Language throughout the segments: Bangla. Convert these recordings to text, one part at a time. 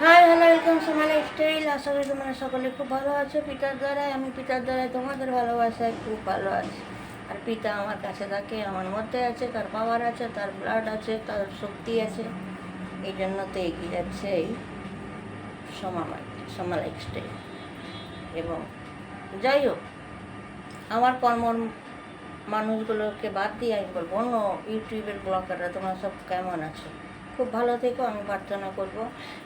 হাই হ্যালো ওয়েলকাম সোমাল স্টাইল আশা করি তোমরা সকলে খুব ভালো আছো। পিতার দ্বারাই আমি পিতার দ্বারাই তোমাদের ভালোবাসায় খুব ভালো আছি। আর পিতা আমার কাছে থাকে, আমার মধ্যে আছে, তার পাওয়ার আছে, তার ব্লাড আছে, তার শক্তি আছে। এই জন্য তো এগিয়ে যাচ্ছে এই সমামাই সোমাল স্টাইল এবং যাই হোক, আমার কর্ম মানুষগুলোকে বাদ দিয়ে আমি বলব, অন্য ইউটিউবের ব্লগাররা তোমরা সব কেমন আছো? খুব ভালো থেকো, আমি প্রার্থনা করব।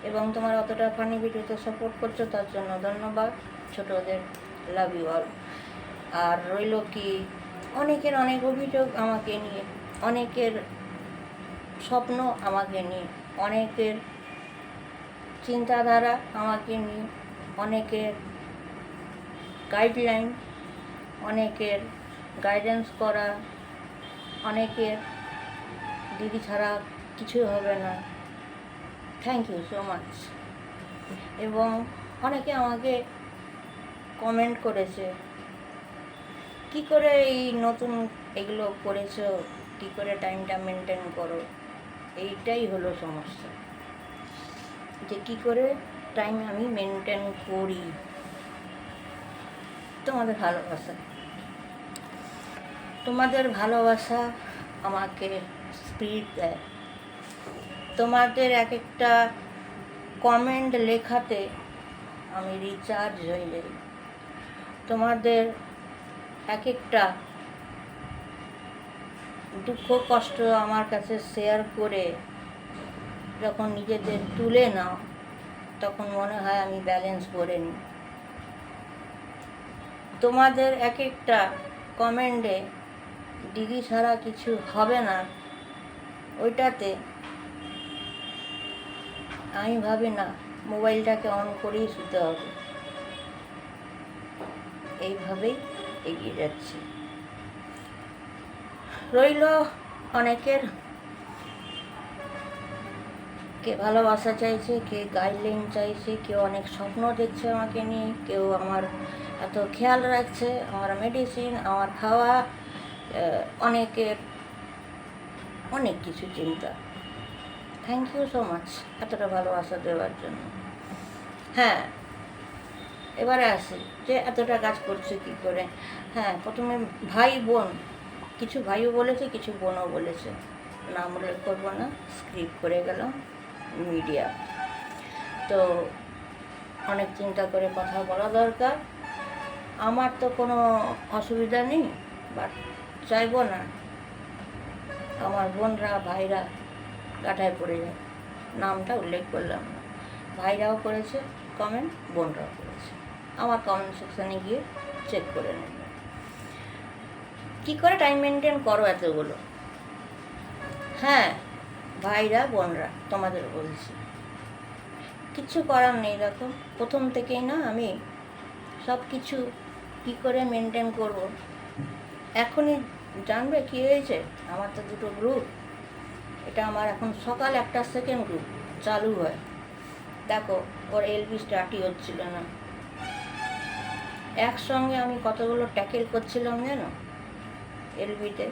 এবং তোমার অতটা ফানি ভিডিওতে সাপোর্ট করছ, তার জন্য ধন্যবাদ। ছোটদের লাভ ইউ অল আর রইল কি, অনেকের অনেক অভিযোগ আমাকে নিয়ে, অনেকের স্বপ্ন আমাকে নিয়ে, অনেকের চিন্তাধারা আমাকে নিয়ে, অনেকের গাইডলাইন অনেকের গাইডেন্স করা, অনেকের দিদি ছাড়া কিছুই হবে না। থ্যাংক ইউ সো মাচ এবং অনেকে আমাকে কমেন্ট করেছে, কি করে এই নতুন এগুলো করেছ? কি করে টাইমটা মেনটেন করো? এইটাই হলো সমস্যা। যে কি করে টাইম আমি মেনটেন করি? তোমাদের ভালোবাসা। তোমাদের ভালোবাসা আমাকে স্পিড দেয়। তোমাদের এক একটা কমেন্ট লেখাতে আমি রিচার্জ হয়ে যাই। তোমাদের এক একটা দুঃখ কষ্ট আমার কাছে শেয়ার করে যখন নিজেদের তুলে নাও, তখন মনে হয় আমি ব্যালেন্স করে নিই। তোমাদের এক একটা কমেন্টে দিদি ছাড়া কিছু হবে না, ওইটাতে আমি ভাবি না, মোবাইলটাকে অন করেই শুতে হবে। এইভাবেই এগিয়ে যাচ্ছি। রইল অনেকের। কে ভালোবাসা চাইছে, কে গাইডলাইন চাইছে, কেউ অনেক স্বপ্ন দেখছে আমাকে নিয়ে, কেউ আমার এত খেয়াল রাখছে, আমার মেডিসিন আমার খাওয়া অনেকের অনেক কিছু চিন্তা। থ্যাংক ইউ সো মাচ এতটা ভালোবাসা দেওয়ার জন্য। হ্যাঁ এবারে আসি। যে এতটা কাজ করছে কি করে? হ্যাঁ প্রথমে ভাই, বোন। কিছু ভাইও বলেছে, কিছু বোনও বলেছে। নাম উল্লেখ করব না স্ক্রিপ্ট করে গেলাম মিডিয়া তো অনেক চিন্তা করে কথা বলা দরকার। আমার তো কোনো অসুবিধা নেই বাট চাইব না। আমার বোনরা, ভাইরা কাটায় পড়ে যায়। নামটা উল্লেখ করলাম না। ভাইরাও করেছে কমেন্ট বোনরাও করেছে। আমার কমেন্ট সেকশানে গিয়ে চেক করে নেবে। কী করে টাইম মেনটেন করো এতগুলো? হ্যাঁ ভাইরা, বোনরা, তোমাদের বলছি। কিচ্ছু করার নেই দেখো। প্রথম থেকেই না আমি সব কিছু কী করে মেনটেন করব? এখনই জানবে কী হয়েছে? আমার তো দুটো গ্রুপ এটা আমার এখন সকাল একটা সেকেন্ড গ্রুপ চালু হয়। দেখো, ওর এলবি স্টার্টই হচ্ছিল না। একসঙ্গে আমি কতগুলো ট্যাকেল করছিলাম জানো? এলবিতে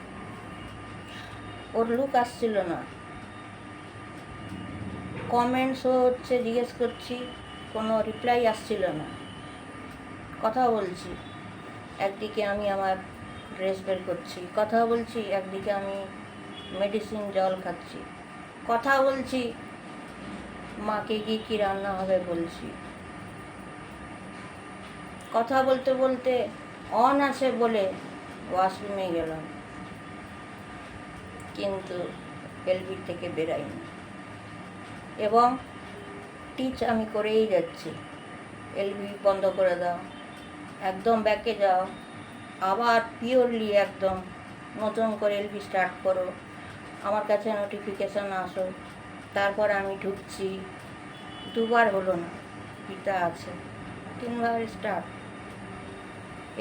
ওর লুক আসছিল না। কমেন্টসও হচ্ছে জিজ্ঞেস করছি, কোনো রিপ্লাই আসছিল না। কথা বলছি। একদিকে আমি আমার ড্রেস বের করছি, কথা বলছি, একদিকে আমি মেডিসিন জল খাচ্ছি। কথা বলছি, মাকে গিয়ে কী রান্না হবে বলছি। কথা বলতে বলতে অন আছে বলে ওয়াশরুমে গেলাম। কিন্তু এলবি থেকে বেরাইনি এবং টিচ আমি করেই যাচ্ছি। এলবি বন্ধ করে দাও। একদম ব্যাকে যাও। আবার পিওরলি একদম নতুন করে এলবি স্টার্ট করো। আমার কাছে নোটিফিকেশান আসো। তারপর আমি ঢুকছি। দুবার হলো না, পিতা আছে। তিনবার স্টার্ট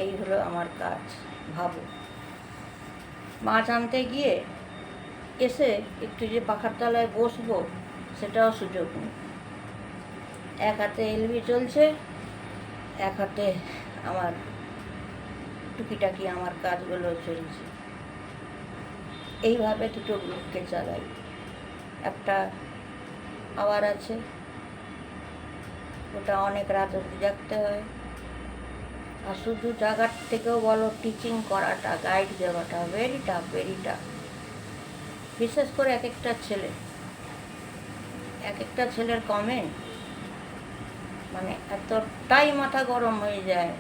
এই হলো আমার কাজ, ভাবো। মাছ আনতে গিয়ে এসে একটু যে পাখার তলায় বসবো, সেটাও সুযোগ নেই। এক হাতে এলবি চলছে, এক হাতে আমার টুকিটাকি আমার কাজগুলো চলছে। এইভাবে দুটো গ্রুপকে চালাই। একটা আবার আছে, ওটা অনেক রাত অবধি জাগতে হয়। আর শুধু জাগার থেকেও বলো টিচিং করাটা গাইড দেওয়াটা ভেরি টাফ ভেরি টাফ বিশেষ করে এক একটা ছেলে। এক একটা ছেলের কমেন্ট মানে এতটাই মাথা গরম হয়ে যায়।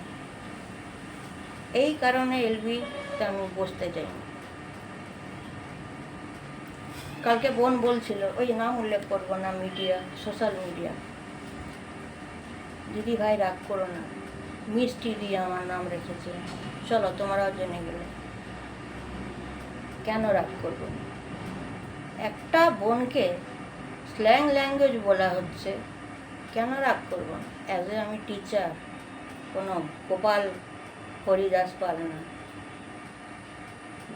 এই কারণে এলবিতে আমি বসতে চাই না। কালকে বোন বলছিল, ওই নাম উল্লেখ করব না মিডিয়া, সোশ্যাল মিডিয়া। দিদি ভাই, রাগ করো না। মিষ্টি দিয়ে আমার নাম রেখেছে। চলো, তোমরাও জেনে গেলে। কেন রাগ করব? একটা বোনকে স্ল্যাং ল্যাঙ্গুয়েজ বলা হচ্ছে। কেন রাগ করব অ্যাজ এ আমি টিচার কোনো গোপাল হরিদাস পাল না।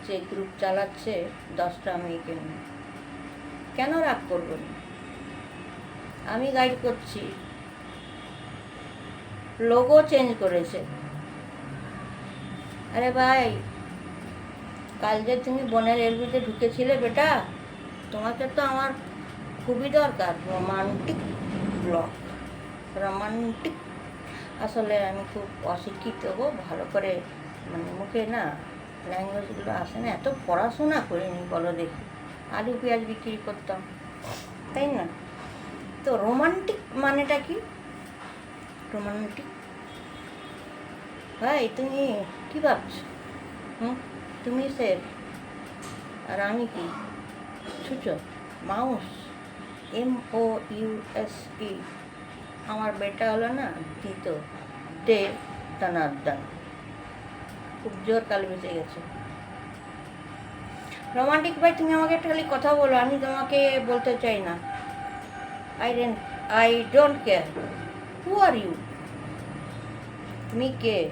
যে গ্রুপ চালাচ্ছে, দশটা মেয়েকে নিয়ে। কেন রাগ করব আমি গাইড করছি। লোগো চেঞ্জ করেছে। আরে ভাই, কাল যে তুমি বনের এলবিতে ঢুকেছিলে বেটা, তোমাকে তো আমার খুবই দরকার রোমান্টিক ব্লগ রোমান্টিক আসলে আমি খুব অশিক্ষিত গো, ভালো করে মানে মুখে না ল্যাঙ্গুয়েজগুলো আসে না, এত পড়াশোনা করিনি, বলো দেখি। আলু পেঁয়াজ বিক্রি করতাম, তাই না? তো রোমান্টিক মানেটা কি? রোমান্টিক ভাই, তুমি কি ভাবছ? হুম? তুমি স্যার আর আমি কি? ছুচো mouse M O U S E আমার বেটা হলো না দিত দে দানাদান খুব জোর কাল বেঁচে গেছে। রোমান্টিক ভাই, তুমি আমাকে একটা খালি কথা বলো, আমি তোমাকে বলতে চাই না। I don't I don't care who are you তুমি কে?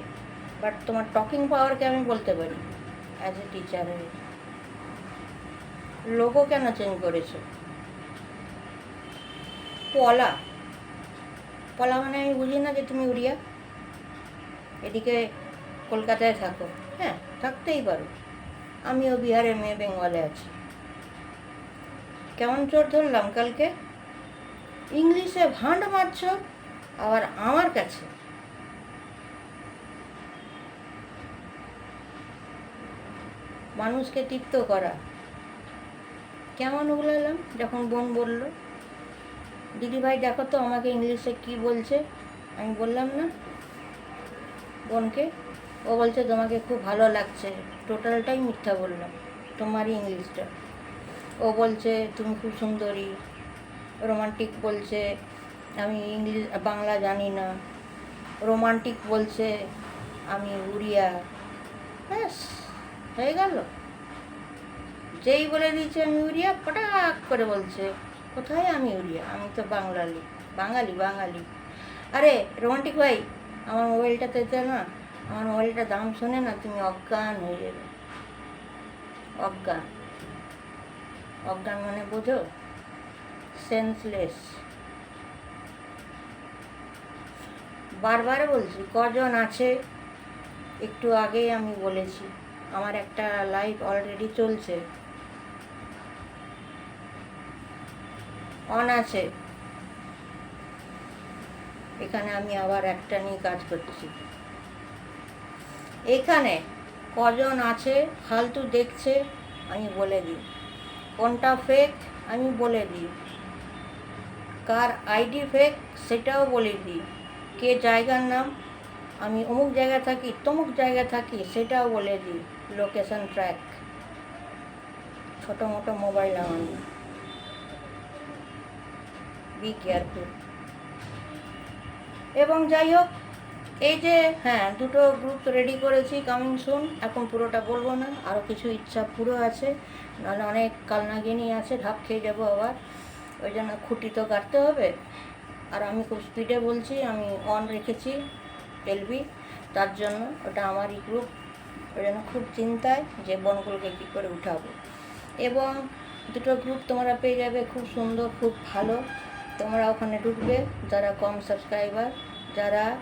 বাট তোমার টকিং পাওয়ারকে আমি বলতে পারি অ্যাজ এ টিচার লোগো কেন চেঞ্জ করেছ? পলা। পলা মানে আমি বুঝি না যে তুমি উড়িয়া। এদিকে কলকাতায় থাকো। হ্যাঁ থাকতেই পারো। আমিও বিহারে মেয়ে বেঙ্গলে আছি। কেমন চোর ধরলাম কালকে? ইংলিশে ভাঁড মারছ, আবার আমার কাছে। মানুষকে তৃপ্ত করা। কেমন উগলালাম যখন বোন বলল, দিদি ভাই, দেখো তো আমাকে ইংলিশে কি বলছে? আমি বললাম, না। বোনকে ও বলছে, তোমাকে খুব ভালো লাগছে। টোটালটাই মিথ্যা বললাম তোমারই ইংলিশটা। ও বলছে, তুমি খুব সুন্দরী। রোমান্টিক বলছে, আমি ইংলিশ, বাংলা জানি না। রোমান্টিক বলছে, আমি উড়িয়া। ব্যাস, হয়ে গেল। যেই বলে দিয়েছে, আমি উড়িয়া পটাক করে বলছে, কোথায় আমি উড়িয়া? আমি তো বাংলালি বাঙালি বাঙালি। আরে, রোমান্টিক ভাই, আমার মোবাইলটাতে তো না আমার মোবাইলটার দাম শুনে না তুমি অজ্ঞান হয়ে যাবে। অজ্ঞান। অজ্ঞান মানে বোঝো? সেন্সলেস বারবার বলছি, কজন আছে? একটু আগেই আমি বলেছি, আমার একটা লাইভ অলরেডি চলছে। অন আছে। এখানে আমি আবার একটা নিয়ে কাজ করছি। এখানে কজন আছে? ফালতু দেখছে, আমি বলে দিই। কোনটা ফেক আমি বলে দিই। কার আইডি ফেক সেটাও বলে দিই। কে জায়গার নাম? আমি অমুক জায়গায় থাকি, তমুক জায়গায় থাকি, সেটাও বলে দিই। লোকেশন ট্র্যাক ছোটো মোটো মোবাইল আমার বি কেয়ারফুল এবং যাই হোক এই যে হ্যাঁ দুটো গ্রুপ রেডি করেছি কামিং সুন এখন পুরোটা বলব না আরও কিছু ইচ্ছা পুরো আছে। নাহলে অনেক কালনাগিনি আছে ঢাক খেয়ে যাব আবার। ওই জন্য খুঁটি তো কাটতে হবে। আর আমি খুব স্পিডে বলছি, আমি অন রেখেছি এলবি তার জন্য ওটা আমারই গ্রুপ ওই জন্য খুব চিন্তায় যে বনগুলোকে কী করে উঠাবো। এবং দুটো গ্রুপ তোমরা পেয়ে যাবে, খুব সুন্দর, খুব ভালো। তোমরা ওখানে ঢুকবে, যারা কম সাবস্ক্রাইবার যারা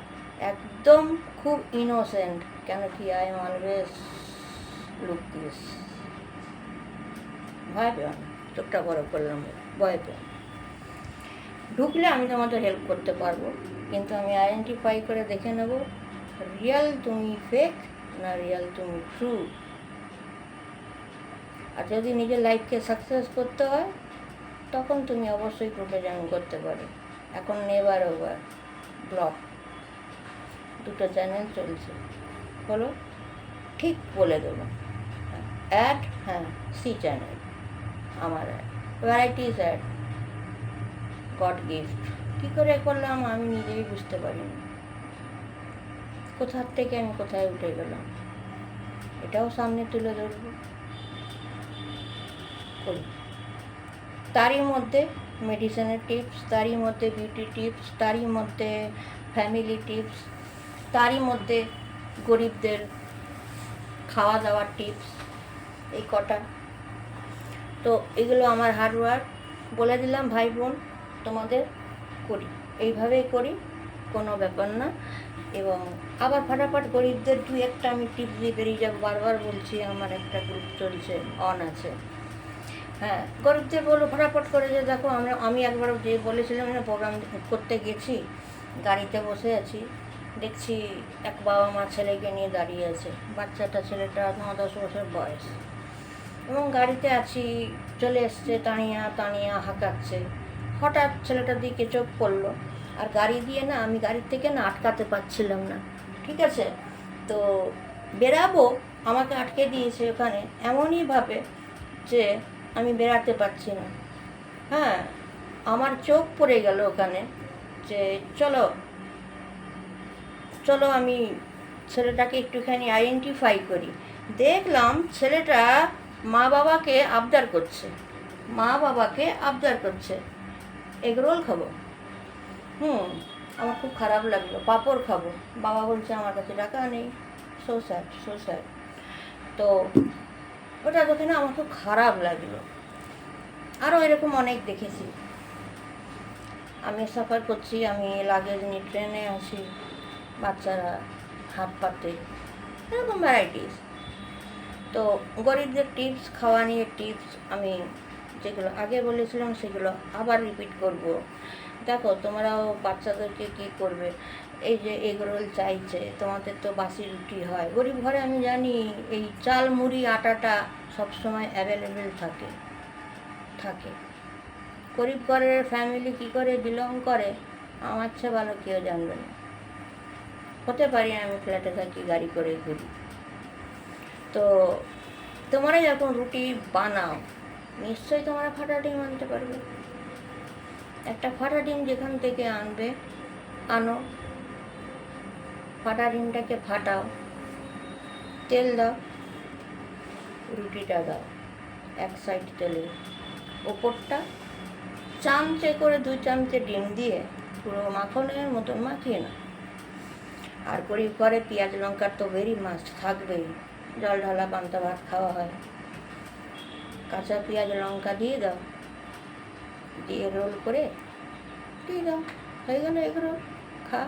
একদম খুব ইনোসেন্ট কেন কি I am always look this. ভয় পেও না, চোখটা বড় করলাম ভয় পেও ঢুকলে আমি তোমাদের হেল্প করতে পারব, কিন্তু আমি আইডেন্টিফাই করে দেখে নেব রিয়াল তুমি ফেক না রিয়াল তুমি ট্রু আর যদি নিজের লাইফকে সাকসেস করতে হয়, তখন তুমি অবশ্যই গ্রুপে জয়েন করতে পারো। এখন নেভার ওভার ব্লগ দুটো চ্যানেল চলছে। বলো? ঠিক বলে দেবো। অ্যাড হ্যাঁ সি চ্যানেল আমার add varieties add God gift কী করে করলাম? আমি নিজেই বুঝতে পারিনি। কোথার থেকে আমি কোথায় উঠে গেলাম? এটাও সামনে তুলে ধরবো। করি। তারই মধ্যে মেডিসিনের টিপস তারই মধ্যে বিউটি টিপস তারই মধ্যে ফ্যামিলি টিপস তারই মধ্যে গরিবদের খাওয়া দাওয়ার টিপস এই কটা। তো এগুলো আমার হার্ডওয়ার্ক বলে দিলাম, ভাই বোন, তোমাদের করি। এইভাবেই করি, কোনো ব্যাপার না। এবং আবার ফাটাফাট গরিবদের দু একটা আমি টিপস দিয়ে বেরিয়ে যাব। বারবার বলছি, আমার একটা গ্রুপ চলছে অন আছে। হ্যাঁ গরিবদের বলো, ফটাফট করে যে দেখো, আমরা, আমি একবার যে বলেছিলাম প্রোগ্রাম করতে গেছি, গাড়িতে বসে আছি। দেখছি এক বাবা মা ছেলেকে নিয়ে দাঁড়িয়ে আছে। বাচ্চাটা ছেলেটা ন দশ বছর বয়স। এবং গাড়িতে আছি, চলে এসছে তানিয়া তানিয়া হাঁকাচ্ছে। হঠাৎ ছেলেটার দিকে চোখ পড়ল। আর গাড়ি দিয়ে না আমি গাড়ির থেকে না আটকাতে পারছিলাম না। ঠিক আছে? তো বেরাবো আমাকে আটকে দিয়েছে ওখানে। এমনইভাবে যে আমি বেরাতে পারছি না। হ্যাঁ আমার চোখ পড়ে গেল ওখানে যে চলো চলো আমি ছেলেটাকে একটুখানি আইডেন্টিফাই করি। দেখলাম ছেলেটা মা বাবাকে আবদার করছে। মা বাবাকে আবদার করছে। এগরোল খাব। হুম, আমার খুব খারাপ লাগল। পাঁপড় খাব। বাবা বলছে, আমার কাছে টাকা নেই। সো স্যার সো স্যার তো ওটা দেখে না আমার খুব খারাপ লাগল। আরও এরকম অনেক দেখেছি। আমি সাফার করছি, আমি লাগেজ নিয়ে ট্রেনে আসি বাচ্চারা হাত পাতে, এরকম ভ্যারাইটিস তো গরিবদের টিপস খাওয়া নিয়ে টিপস আমি যেগুলো আগে বলেছিলাম সেগুলো আবার রিপিট করব। দেখো, তোমরাও বাচ্চাদেরকে কি করবে? এই যে এগরোল চাইছে, তোমাদের তো বাসি রুটি হয়। গরিব ঘরে আমি জানি এই চাল, মুড়ি, আটাটা সবসময় অ্যাভেলেবেল থাকে থাকে। গরিব ঘরের ফ্যামিলি কি করে? বিলং করে। আমার চেয়ে ভালো কেউ জানবে না। হতে পারি আমি ফ্ল্যাটে থাকি, গাড়ি করে ঘুরি। তো তোমরা যখন রুটি বানাও, নিশ্চয়ই তোমরা ফাটা ডিম আনতে পারবে। একটা ফাটা ডিম যেখান থেকে আনবে, আনো। ফাটা ডিমটাকে ফাটাও, তেল দাও, রুটিটা দাও, এক সাইড তেলে। ওপরটা চামচে করে দুই চামচে ডিম দিয়ে পুরো মাখনের মতন মাখিয়ে না আর গরিব ঘরে পেঁয়াজ লঙ্কার তো ভেরি মাস্ট থাকবেই। জল ঢালা পান্তা ভাত খাওয়া হয়। কাঁচা পেঁয়াজ লঙ্কা দিয়ে দাও। দিয়ে রোল করে দিয়ে দাও। হয়ে গেল এগুলো, খা।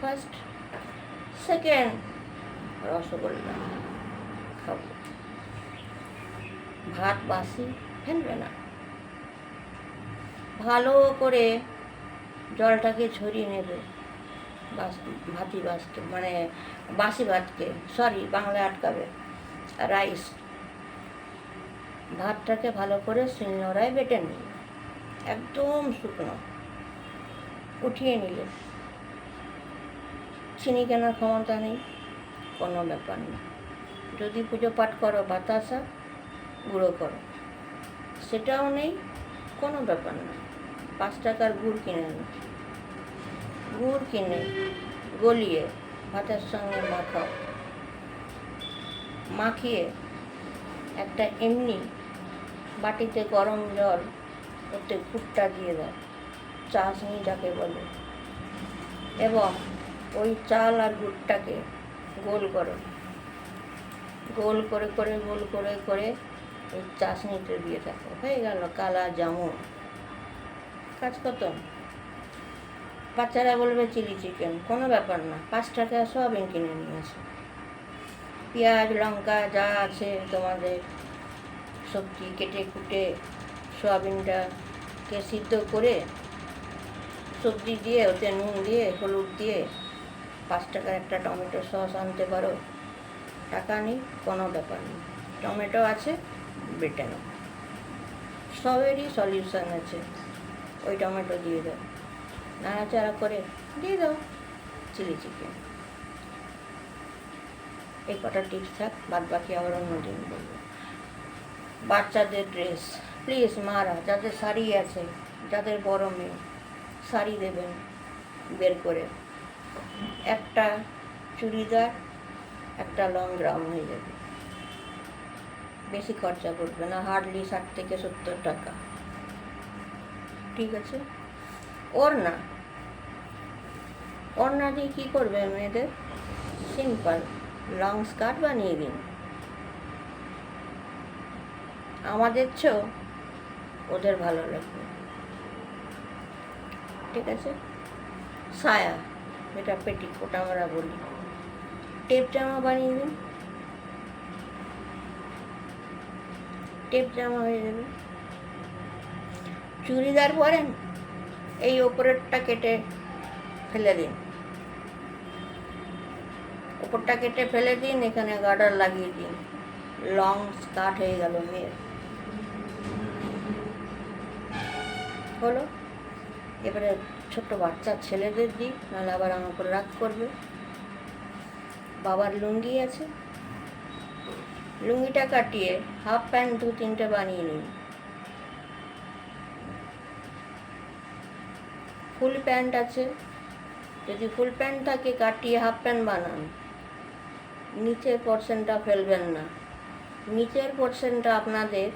First second rasgulla. খাব। ভাত বাসি, ফেলবে না। ভালো করে জলটাকে ঝরিয়ে নেবে। বাস ভাতি বাসকে মানে বাসি ভাতকে সরি বাংলায় আটকাবে। রাইস। ভাতটাকে ভালো করে শিলনোড়ায় বেটে নিলে। একদম শুকনো। উঠিয়ে নিলে। চিনি কেনার ক্ষমতা নেই, কোনো ব্যাপার নেই যদি পুজো পাঠ করো, বাতাসা, গুঁড়ো করো। সেটাও নেই, কোনো ব্যাপার না। পাঁচ টাকার গুড় কিনে আনো গুড় কিনে গলিয়ে ভাতের সঙ্গে মাখাও মাখিয়ে একটা এমনি বাটিতে গরম জল ওতে গুড়টা দিয়ে দাও চাশনি যাকে বলে। এবং ওই চাল আর গুড়টাকে গোল করো। গোল করে করে, গোল করে করে ওই চাশনিতে দিয়ে থাকো হয়ে গেল কালা জামুন। কাজ কত বাচ্চারা বলবে চিলি চিকেন, কোনো ব্যাপার না। পাঁচ টাকা সোয়াবিন কিনে নিয়ে আসো। পেঁয়াজ, লঙ্কা যা আছে তোমাদের সবজি কেটে কুটে সোয়াবিনটাকে সিদ্ধ করে সবজি দিয়ে, ওতে নুন দিয়ে, হলুদ দিয়ে পাঁচ টাকার একটা টমেটো সস আনতে পারো। টাকা নেই, কোনো ব্যাপার নেই। টমেটো আছে, বেটে সবেরই সলিউশন আছে। ওই টমেটো দিয়ে দাও। নাড়াচাড়া করে দিয়ে দাও, চিলি চিকেন। এই কটা টিপস থাক বাদ বাকি আবার অন্য দিন বলব। বাচ্চাদের ড্রেস প্লিজ মারা, যাদের শাড়ি আছে, যাদের বড় মেয়ে, শাড়ি দেবেন বের করে। একটা চুড়িদার, একটা লং গ্রাউন হয়ে যাবে। বেশি খরচা পড়বে না হার্ডলি ষাট থেকে সত্তর টাকা। ঠিক আছে? ওর ওড়না দিয়ে কী করবে মেয়েদের? সিম্পল, লং স্কার্ট বানিয়ে দিন। আমাদের চেয়েও ওদের ভালো লাগবে। ঠিক আছে? সায়া যেটা পেটিকোট আমরা বলি। টেপ জামা বানিয়ে দিন। টেপ জামা হয়ে যাবে চুড়িদার পরেন? এই ওপরেরটা কেটে ফেলে দিন। ওপরটা কেটে ফেলে দিন, এখানে গার্ডার লাগিয়ে দিন। লং স্কার্ট হয়ে গেল মেয়ের। হলো? এবারে ছোট্ট বাচ্চা ছেলেদের দিই, নাহলে আবার আমার উপর রাগ করবে। বাবার লুঙ্গি আছে। লুঙ্গিটা কাটিয়ে হাফ প্যান্ট দু তিনটে বানিয়ে নিন। ফুল প্যান্ট আছে। যদি ফুল প্যান্ট থাকে, কাটিয়ে হাফ প্যান্ট বানান। নিচের পোর্শনটা ফেলবেন না। নিচের পোর্শনটা আপনাদের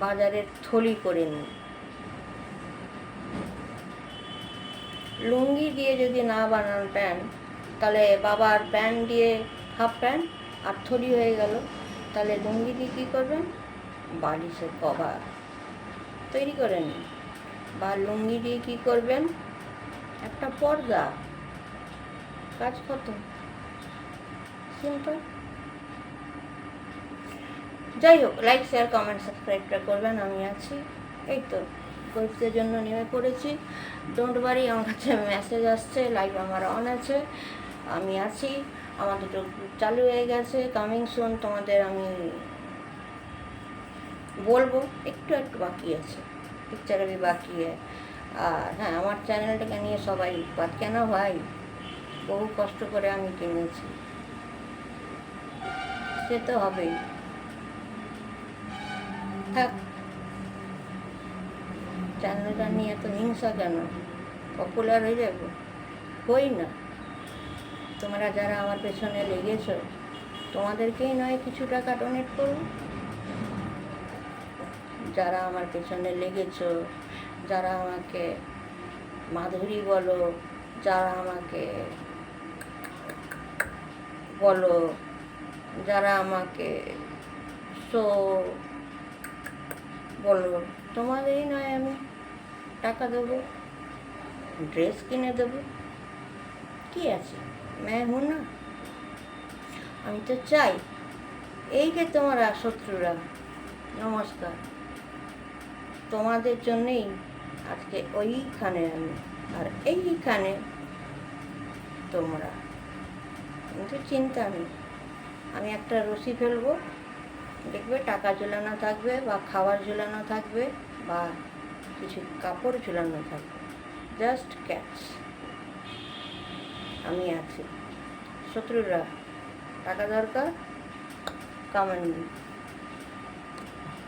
বাজারের থলি করে নিন। লুঙ্গি দিয়ে যদি না বানান প্যান্ট, তাহলে বাবার প্যান্ট দিয়ে হাফ প্যান্ট আর থলি হয়ে গেল। তাহলে লুঙ্গি দিয়ে কী করবেন? বালিশের কভার তৈরি করে নিন। বা লুঙ্গি দিয়ে কী করবেন? একটা পর্দা। কাজ কত? সিম্পল। যাই হোক লাইক শেয়ার কমেন্ট সাবস্ক্রাইবটা করবেন, আমি আছি। এই তো কোর্সের জন্য নেমে পড়েছি। ডোন্ট বারি আমার কাছে মেসেজ আসছে লাইভ আমার অন আছে। আমি আছি আমাদের তো চালু হয়ে গেছে। কামিং সুন তোমাদের আমি বলব, একটু একটু বাকি আছে। পিকচার বাকি আছে। আর হ্যাঁ আমার চ্যানেলটাকে নিয়ে সবাই বাদ কেন ভাই? বহু কষ্ট করে আমি কিনেছি। সে তো হবেই। থাক। চ্যানেলটা নিয়ে এত হিংসা কেন? পপুলার হয়ে যাব? হই না। তোমরা যারা আমার পেছনে লেগেছ, তোমাদেরকেই নয় কিছু টাকা ডোনেট করুন। যারা আমার পেছনে লেগেছ যারা আমাকে মাধুরী বলো, যারা আমাকে বলো, যারা আমাকে সো বলো, তোমাদেরই নয় আমি টাকা দেবো ড্রেস কিনে দেবো। কি আছে? ম্যায় হুঁ না? আমি তো চাই। এই যে তোমরা শত্রুরা, নমস্কার। তোমাদের জন্যেই আজকে ওইখানে আমি, আর এইখানে তোমরা। কিন্তু চিন্তা নেই, আমি একটা রশি ফেলব, দেখবে টাকা ঝুলানো থাকবে বা খাবার ঝুলানো থাকবে বা কিছু কাপড় ঝুলানো থাকবে। জাস্ট ক্যাচ আমি আছি। শত্রুরা, টাকা দরকার কামেন্ট